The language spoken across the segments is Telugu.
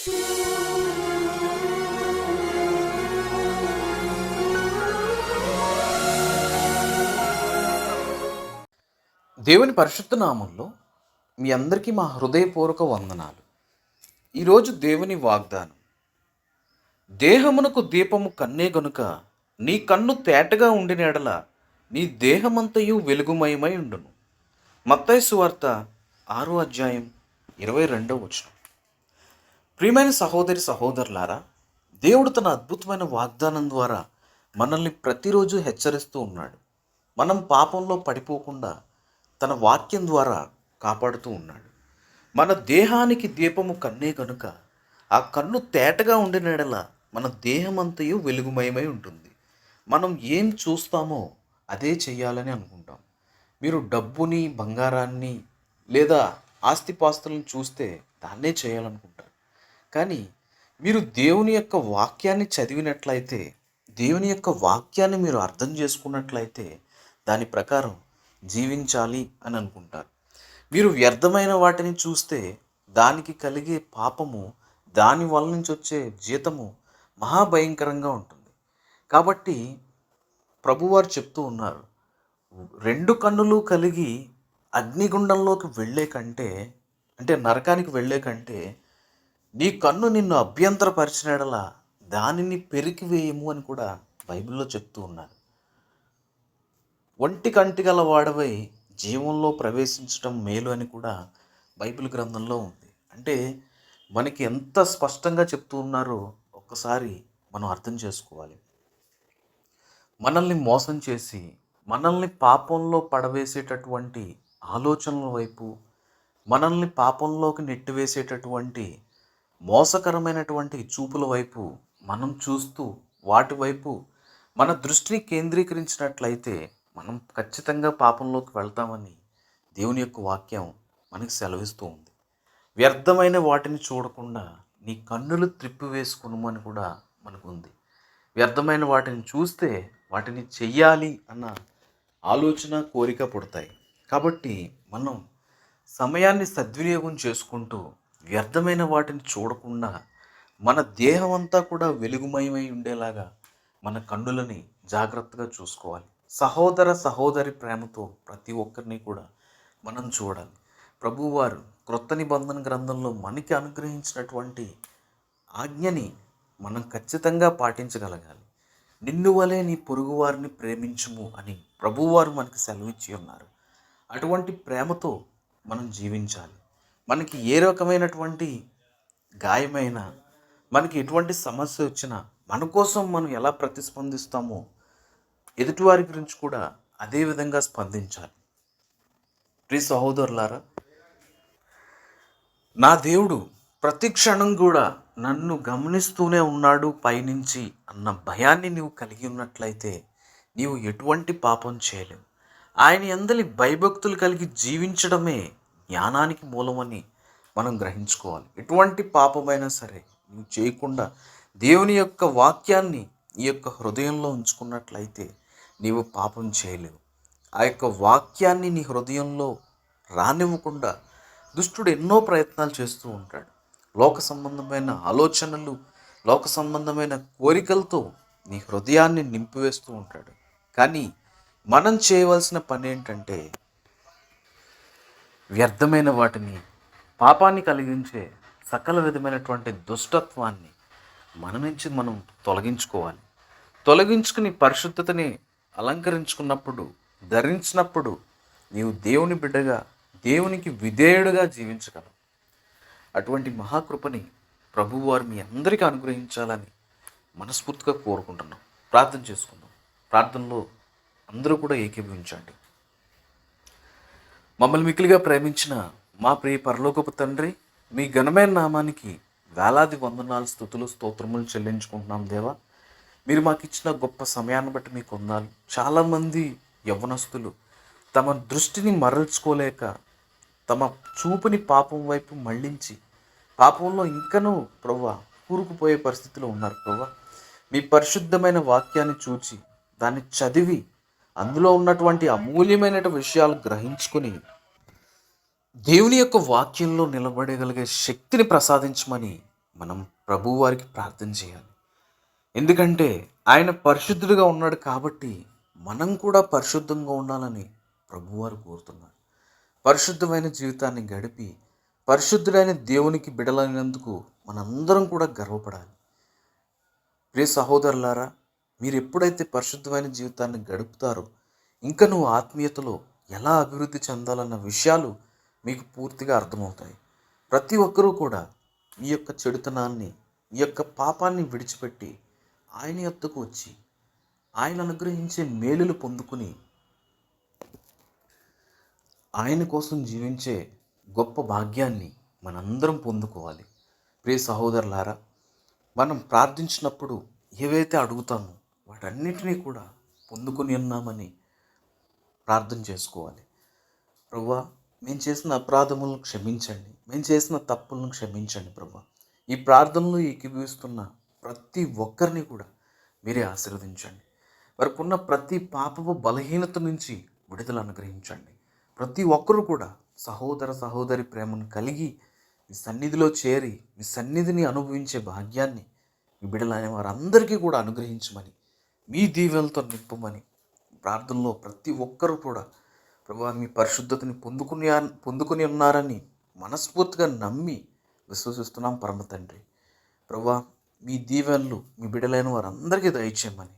దేవుని పరిశుద్ధ నామంలో మీ అందరికీ మా హృదయపూర్వక వందనాలు. ఈరోజు దేవుని వాగ్దానం దేహమునకు దీపము కన్నే గనుక నీ కన్ను తేటగా ఉండిన ఎడల నీ దేహమంతయు వెలుగుమయమై ఉండును. మత్తైసు వార్త ఆరో అధ్యాయం ఇరవై రెండవ వచనం. ప్రియమైన సహోదరి సహోదరులారా దేవుడు తన అద్భుతమైన వాగ్దానం ద్వారా మనల్ని ప్రతిరోజు హెచ్చరిస్తూ ఉన్నాడు. మనం పాపంలో పడిపోకుండా తన వాక్యం ద్వారా కాపాడుతూ ఉన్నాడు. మన దేహానికి దీపము కన్నే కనుక ఆ కన్ను తేటగా ఉండినడల మన దేహమంతయు వెలుగుమయమై ఉంటుంది. మనం ఏం చూస్తామో అదే చేయాలని అనుకుంటాం. మీరు డబ్బుని బంగారాన్ని లేదా ఆస్తిపాస్తులను చూస్తే దాన్నే చేయాలనుకుంటారు. కానీ మీరు దేవుని యొక్క వాక్యాన్ని చదివినట్లయితే దేవుని యొక్క వాక్యాన్ని మీరు అర్థం చేసుకున్నట్లయితే దాని ప్రకారం జీవించాలి అని అనుకుంటారు. మీరు వ్యర్థమైన వాటిని చూస్తే దానికి కలిగే పాపము దాని వల్ల నుంచి వచ్చే జీతము మహాభయంకరంగా ఉంటుంది. కాబట్టి ప్రభువారు చెప్తూ ఉన్నారు రెండు కన్నులు కలిగి అగ్నిగుండంలోకి వెళ్ళే కంటే అంటే నరకానికి వెళ్ళే కంటే నీ కన్ను నిన్ను అభ్యంతరపరిచినడలా దానిని పెరికివేయము అని కూడా బైబిల్లో చెప్తూ ఉన్నారు. ఒంటి కంటి గల వాడవై జీవంలో ప్రవేశించడం మేలు అని కూడా బైబిల్ గ్రంథంలో ఉంది. అంటే మనకి ఎంత స్పష్టంగా చెప్తూ ఉన్నారో ఒక్కసారి మనం అర్థం చేసుకోవాలి. మనల్ని మోసం చేసి మనల్ని పాపంలో పడవేసేటటువంటి ఆలోచనల వైపు మనల్ని పాపంలోకి నెట్టివేసేటటువంటి మోసకరమైనటువంటి చూపుల వైపు మనం చూస్తూ వాటి వైపు మన దృష్టిని కేంద్రీకరించినట్లయితే మనం ఖచ్చితంగా పాపంలోకి వెళ్తామని దేవుని యొక్క వాక్యం మనకి సెలవిస్తూ ఉంది. వ్యర్థమైన వాటిని చూడకుండా నీ కన్నులు త్రిప్పివేసుకును అని కూడా మనకు ఉంది. వ్యర్థమైన వాటిని చూస్తే వాటిని చెయ్యాలి అన్న ఆలోచన కోరిక పుడతాయి. కాబట్టి మనం సమయాన్ని సద్వినియోగం చేసుకుంటూ వ్యర్థమైన వాటిని చూడకుండా మన దేహం అంతా కూడా వెలుగుమయమై ఉండేలాగా మన కన్నులని జాగ్రత్తగా చూసుకోవాలి. సహోదర సహోదరి ప్రేమతో ప్రతి ఒక్కరిని కూడా మనం చూడాలి. ప్రభువారు క్రొత్త నిబంధన గ్రంథంలో మనకి అనుగ్రహించినటువంటి ఆజ్ఞని మనం ఖచ్చితంగా పాటించగలగాలి. నిన్ను వలే నీ పొరుగువారిని ప్రేమించుము అని ప్రభువారు మనకి సెలవిచ్చి ఉన్నారు. అటువంటి ప్రేమతో మనం జీవించాలి. మనకి ఏ రకమైనటువంటి గాయమైనా మనకి ఎటువంటి సమస్య వచ్చినా మన కోసం మనం ఎలా ప్రతిస్పందిస్తామో ఎదుటివారి గురించి కూడా అదే విధంగా స్పందించాలి. ప్రియ సహోదరులారా నా దేవుడు ప్రతి క్షణం కూడా నన్ను గమనిస్తూనే ఉన్నాడు పైనుంచి అన్న భయాన్ని నీవు కలిగి ఉన్నట్లయితే నీవు ఎటువంటి పాపం చేయలేవు. ఆయన ఎందలి భయభక్తులు కలిగి జీవించడమే జ్ఞానానికి మూలమని మనం గ్రహించుకోవాలి. ఎటువంటి పాపమైనా సరే నువ్వు చేయకుండా దేవుని యొక్క వాక్యాన్ని ఈ యొక్క హృదయంలో ఉంచుకున్నట్లయితే నీవు పాపం చేయలేవు. ఆ యొక్క వాక్యాన్ని నీ హృదయంలో రానివ్వకుండా దుష్టుడు ఎన్నో ప్రయత్నాలు చేస్తూ ఉంటాడు. లోక సంబంధమైన ఆలోచనలు లోక సంబంధమైన కోరికలతో నీ హృదయాన్ని నింపివేస్తూ ఉంటాడు. కానీ మనం చేయవలసిన పని ఏంటంటే వ్యర్థమైన వాటిని పాపాన్ని కలిగించే సకల విధమైనటువంటి దుష్టత్వాన్ని మన నుంచి మనం తొలగించుకోవాలి. తొలగించుకుని పరిశుద్ధతని అలంకరించుకున్నప్పుడు ధరించినప్పుడు నీవు దేవుని బిడ్డగా దేవునికి విధేయుడుగా జీవించగలవు. అటువంటి మహాకృపని ప్రభువారు మీ అందరికీ అనుగ్రహించాలని మనస్ఫూర్తిగా కోరుకుంటున్నాం. ప్రార్థన చేసుకుందాం. ప్రార్థనలో అందరూ కూడా ఏకీభవించండి. మమ్మల్ని మిక్కిలిగా ప్రేమించిన మా ప్రియ పరలోకపు తండ్రి మీ ఘనమైన నామానికి వేలాది వందనాలు స్థుతులు స్తోత్రములు చెల్లించుకుంటున్నాం దేవా. మీరు మాకు ఇచ్చిన గొప్ప సమయాన్ని బట్టి మీకు వందాలు చాలామంది యవ్వనస్తులు తమ దృష్టిని మరల్చుకోలేక తమ చూపుని పాపం వైపు మళ్ళించి పాపంలో ఇంకనూ ప్రవ్వా కూరుకుపోయే పరిస్థితిలో ఉన్నారు ప్రవ్వా. మీ పరిశుద్ధమైన వాక్యాన్ని చూచి దాన్ని చదివి అందులో ఉన్నటువంటి అమూల్యమైన విషయాలు గ్రహించుకొని దేవుని యొక్క వాక్యంలో నిలబడగలిగే శక్తిని ప్రసాదించమని మనం ప్రభు వారికి ప్రార్థన చేయాలి. ఎందుకంటే ఆయన పరిశుద్ధుడిగా ఉన్నాడు కాబట్టి మనం కూడా పరిశుద్ధంగా ఉండాలని ప్రభువారు కోరుతున్నారు. పరిశుద్ధమైన జీవితాన్ని గడిపి పరిశుద్ధుడైన దేవునికి బిడలైనందుకు మనందరం కూడా గర్వపడాలి. ప్రియ సహోదరులారా మీరు ఎప్పుడైతే పరిశుద్ధమైన జీవితాన్ని గడుపుతారో ఇంకా నువ్వు ఆత్మీయతలో ఎలా అభివృద్ధి చెందాలన్న విషయాలు మీకు పూర్తిగా అర్థమవుతాయి. ప్రతి ఒక్కరూ కూడా ఈ యొక్క చెడుతనాన్ని ఈ యొక్క పాపాన్ని విడిచిపెట్టి ఆయన యొద్దకు వచ్చి ఆయన అనుగ్రహించే మేలులు పొందుకుని ఆయన కోసం జీవించే గొప్ప భాగ్యాన్ని మనందరం పొందుకోవాలి. ప్రియ సహోదరులారా మనం ప్రార్థించినప్పుడు ఏవైతే అడుగుతామో వాటన్నిటినీ కూడా పొందుకొని ఉన్నామని ప్రార్థన చేసుకోవాలి. ప్రభా మేము చేసిన అపరాధములను క్షమించండి. మేము చేసిన తప్పులను క్షమించండి ప్రభా. ఈ ప్రార్థనలు ఏకీభవిస్తున్న ప్రతి ఒక్కరిని కూడా మీరే ఆశీర్వదించండి. వారికున్న ప్రతి పాపపు బలహీనత నుంచి విడుదల అనుగ్రహించండి. ప్రతి ఒక్కరు కూడా సహోదర సహోదరి ప్రేమను కలిగి మీ సన్నిధిలో చేరి మీ సన్నిధిని అనుభవించే భాగ్యాన్ని మీ బిడ్డలైన వారందరికీ కూడా అనుగ్రహించమని మీ దీవెలతో నింపమని ప్రార్థనలో ప్రతి ఒక్కరూ కూడా ప్రభా మీ పరిశుద్ధతని పొందుకుని పొందుకుని ఉన్నారని మనస్ఫూర్తిగా నమ్మి విశ్వసిస్తున్నాం పరమ తండ్రి. ప్రభా మీ దీవెనలు మీ బిడలైన వారందరికీ దయచేయమని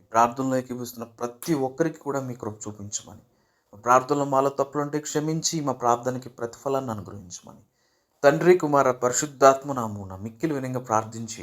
ఈ ప్రార్థనలో ఎక్కిపిస్తున్న ప్రతి ఒక్కరికి కూడా మీ కృప చూపించమని మా ప్రార్థనలో మాలో తప్పులుంటే క్షమించి మా ప్రార్థనకి ప్రతిఫలాన్ని అనుగ్రహించమని. తండ్రి కుమార పరిశుద్ధాత్మ నామూన మిక్కిలి వినంగా ప్రార్థించి